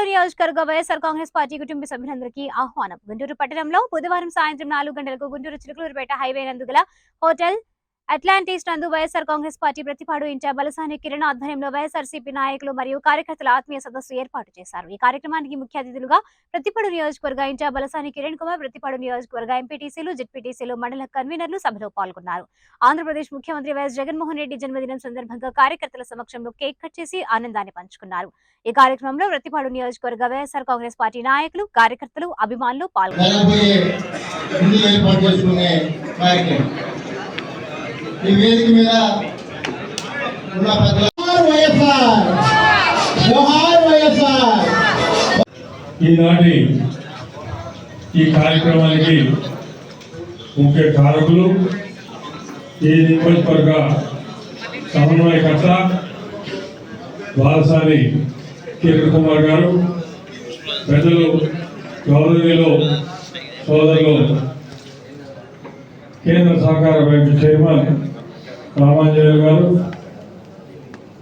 ప్రతిపాడు నియోజకవర్గ వైఎస్ఆర్ కాంగ్రెస్ పార్టీ కుటుంబ సభ్యులందరికీ ఆహ్వానం. గుంటూరు పట్టణంలో బుధవారం సాయంత్రం నాలుగు గంటలకు గుంటూరు చిలుకలూరుపేట హైవే నందుగల హోటల్ అట్లాంటిస్ నందు YSR Congress party Prathipadu incharge Balasani Kiran ఆధ్వర్యంలో వైఎస్ఆర్సీపీ నాయకులు మరియు కార్యకర్తల ఆత్మీయ సదస్సు ఏర్పాటు చేశారు. ఈ కార్యక్రమానికి ముఖ్య అతిథులుగా ప్రతిపాడు నియోజకవర్గ ఇంచా బలసాని కిరణ్ కుమార్ ప్రతిపాడు నియోజకవర్గ ఎంపీటీసీలు జెడ్పీటీసీలు మండల కన్వీనర్లు సభలో పాల్గొన్నారు. ఆంధ్రప్రదేశ్ ముఖ్యమంత్రి వైఎస్ జగన్మోహన్ రెడ్డి జన్మదినం సందర్భంగా కార్యకర్తల సమక్షంలో కేక్ కట్ చేసి ఆనందాన్ని పంచుకున్నారు. ఈ కార్యక్రమంలో ప్రతిపాడు నియోజకవర్గ వైఎస్ఆర్ కాంగ్రెస్ పార్టీ నాయకులు కార్యకర్తలు అభిమానులు పాల్గొన్నారు జరగబోయే ముందు ఏర్పాటు చేసుకునే కార్యక్రమం ఈ వేదిక మీద ఉన్న ఈనాటి ఈ కార్యక్రమానికి ముఖ్య కారకులు ఈ నియోజకవర్గ సమన్వయకర్త బాలసాని కిరణ్ కుమార్ గారు ప్రజలు గౌరవీలో సోదరులు కేంద్ర సహకార బ్యాంకు చైర్మన్ రామాంజనేయులు గారు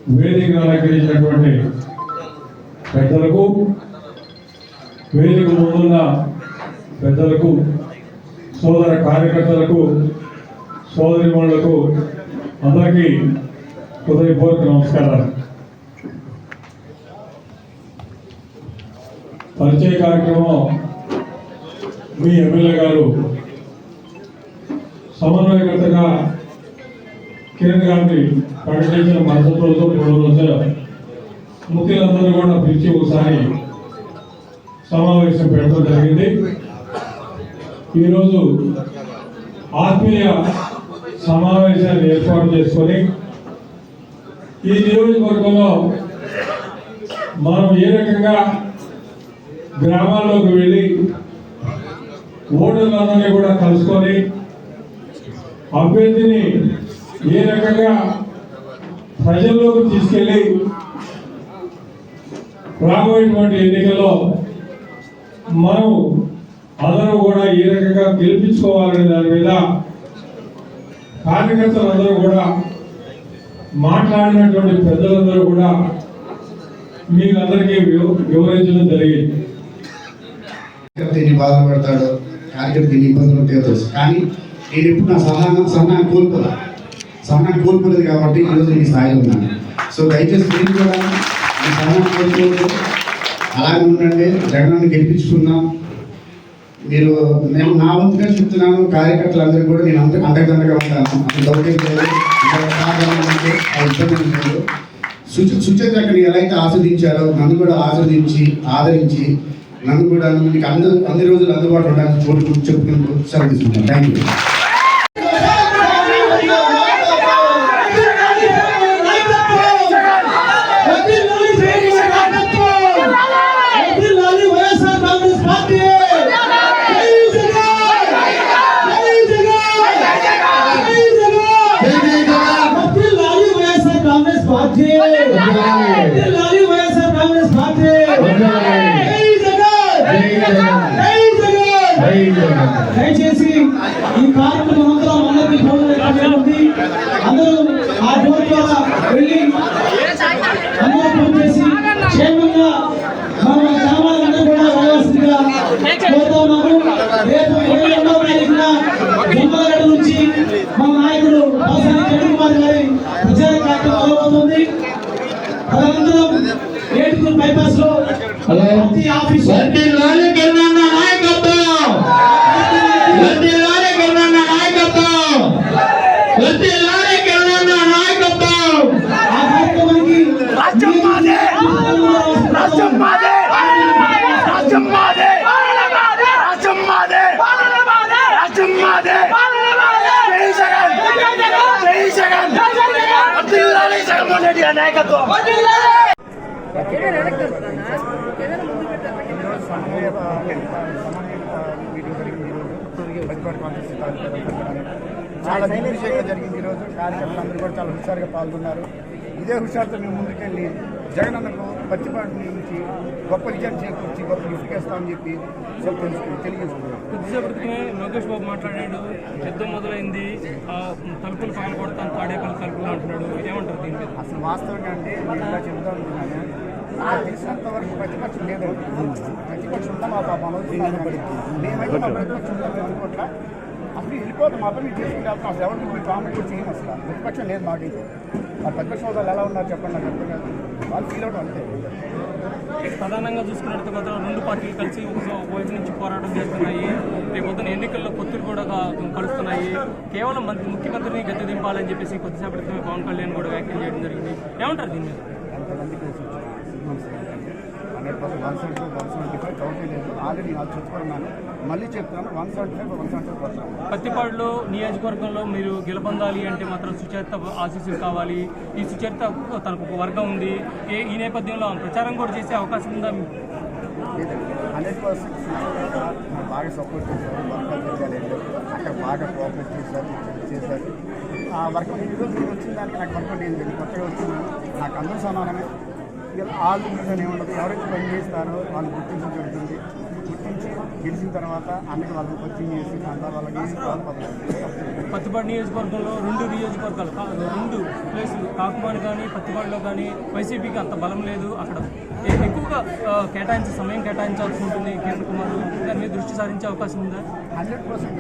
వేదిక అలంకరించినటువంటి పెద్దలకు వేదిక ముందున్న పెద్దలకు సోదర కార్యకర్తలకు సోదరిమణులకు అందరికీ హృదయపూర్వక నమస్కారాలు. పరిచయ కార్యక్రమం మీ ఎమ్మెల్యే గారు సమన్వయకర్తగా కిరణ్ గారిని ప్రకటించిన మరుసటి రోజు మూడు రోజుల ముఖ్యులందరూ కూడా పిలిచి ఒకసారి సమావేశం పెట్టడం జరిగింది. ఈరోజు ఆత్మీయ సమావేశాన్ని ఏర్పాటు చేసుకొని ఈ నియోజకవర్గంలో మనం ఏ రకంగా గ్రామాల్లోకి వెళ్ళి ఓటర్లందరినీ కూడా కలుసుకొని అభ్యర్థిని ఏ రకంగా ప్రజల్లోకి తీసుకెళ్ళి రాబోయేటువంటి ఎన్నికల్లో మనం అందరూ కూడా ఏ రకంగా గెలిపించుకోవాలనే దాని మీద కార్యకర్తలందరూ కూడా మాట్లాడినటువంటి పెద్దలందరూ కూడా మీకు అందరికీ వివరించడం జరిగింది. కార్యకర్త ఎన్ని బాధలు కార్యకర్త ఎన్ని ఇబ్బందులు ఉంటాయో తెలుసు. కానీ నేను ఎప్పుడు నా సహనం సహనాన్ని కోల్పోదా సహనాన్ని కోల్పోలేదు కాబట్టి ఈరోజు నేను ఈ స్థాయిలో ఉన్నాను. సో దయచేసి మీరు కూడా మీ సహనాన్ని కోల్పోవద్దు అలాగే ఉండండి. జగనాన్ని గెలిపించుకుందాం. మీరు నేను నా వంతుగా చెప్తున్నాను కార్యకర్తలందరూ కూడా నేను అంత అండదండగా ఉంటాను. అసలు దౌర్యం లేదు. అంటే ఆ సుచ సుచేత అక్కడిని ఎలా అయితే ఆస్వాదించారో నన్ను కూడా ఆస్వాదించి ఆదరించి నన్ను కూడా మీకు అందరూ అన్ని రోజులు అందుబాటులో ఉండాలని కోరుకుంటూ చెప్పుకుంటూ సెలవు తీసుకుంటాను. థ్యాంక్ యూ దయచేసి ఈ ನಾಯಕತ್ವ చాలా దిగ్విజయంగా జరిగింది ఈరోజు కార్యకర్తలందరూ కూడా చాలా హుషారుగా పాల్గొన్నారు. ఇదే హుషారుతో మేము ముందుకెళ్ళి జగనన్నకు పత్తిపాటి నుంచి గొప్ప విజయం చేకూర్చి గొప్ప గిఫ్ట్ ఇస్తామని చెప్పి తెలియజేసుకున్నాం. కొద్దిసేపు క్రితమే లోకేష్ బాబు మాట్లాడాడు. యుద్ధం మొదలైంది. తలుపులు పగల కొడతాను తాడేపల్లి తలుపులు అంటున్నాడు. ఏమంటారు దీని మీద? అసలు వాస్తవంగా అంటే ఇలా చెబుతా ఉంటున్నాను. నాకు తెలిసినంత వరకు ప్రతిపక్షం లేదండి ప్రతిపక్షం ఉందా మా పాప మేమైతే మా ప్రతిపక్షం ఉందా మేము అనుకోవట్లా అప్పుడు వెళ్ళిపోతాం మా పని చేసుకుంటే వెళ్తాం అసలు ఎవరికి మీరు కామెంట్ కూడా చేయము అసలు ప్రతిపక్షం లేదు మాకైతే ఆ ప్రతిపక్ష హోదాలు ఎలా ఉన్నారు చెప్పండి నాకు అర్థం కాదు వాళ్ళు ఫీల్ అవడం అంతే ప్రధానంగా చూసుకున్నట్టు కదా రెండు పార్టీలు కలిసి ఒక నుంచి పోరాటం చేస్తున్నాయి. రేపు పొద్దున ఎన్నికల్లో పొత్తులు కూడా కలుస్తున్నాయి. కేవలం మంత్రి ముఖ్యమంత్రిని గద్దె దింపాలని చెప్పేసి కొద్దిసేపటి క్రితమే పవన్ కళ్యాణ్ కూడా వ్యాఖ్యలు చేయడం జరిగింది. ఏమంటారు దీని మీద? ఎంతమంది కలిసి hundred percent one seventy five one seventy five doubt లేదు. ఆల్రెడీ నాకు చెప్పుకున్నాను మళ్ళీ చెప్తాను one seventy five one seventy five percent పత్తిపాడులో నియోజకవర్గంలో మీరు గెలుపొందాలి అంటే మాత్రం సుచేత ఆశీస్సులు కావాలి. ఈ సుచేత తనకు ఒక వర్గం ఉంది. ఏ ఈ నేపథ్యంలో ప్రచారం కూడా చేసే అవకాశం ఉందా? హండ్రెడ్ పర్సెంట్ బాగా సపోర్ట్ చేశారు వర్గాలు జరగాలి అక్కడ బాగా కోఆపరేట్ చేశారు చేశారు. ఆ వర్గం ఈ రోజు నేను వచ్చిన దానికి నాకు వర్కౌట్ అయింది నేను కొత్తగా వచ్చినాను నాకు అందరూ సమానమే. అని ఏముండదు ఎవరైతే పని చేస్తారో వాళ్ళు గుర్తించడం జరుగుతుంది గుర్తించి గెలిచిన తర్వాత అన్నిటి వాళ్ళని కోచింగ్ చేసి అంతా వాళ్ళకి పత్తిపాడు నియోజకవర్గంలో రెండు నియోజకవర్గాలు రెండు ప్లేసులు కాకుమాని కానీ పత్తిపాడులో కానీ వైసీపీకి అంత బలం లేదు అక్కడ. ఎక్కువగా కేటాయించే సమయం కేటాయించాల్సి ఉంటుంది. కిరణ్ కుమార్ దాని మీద దృష్టి సారించే అవకాశం ఉందా? Hundred percent.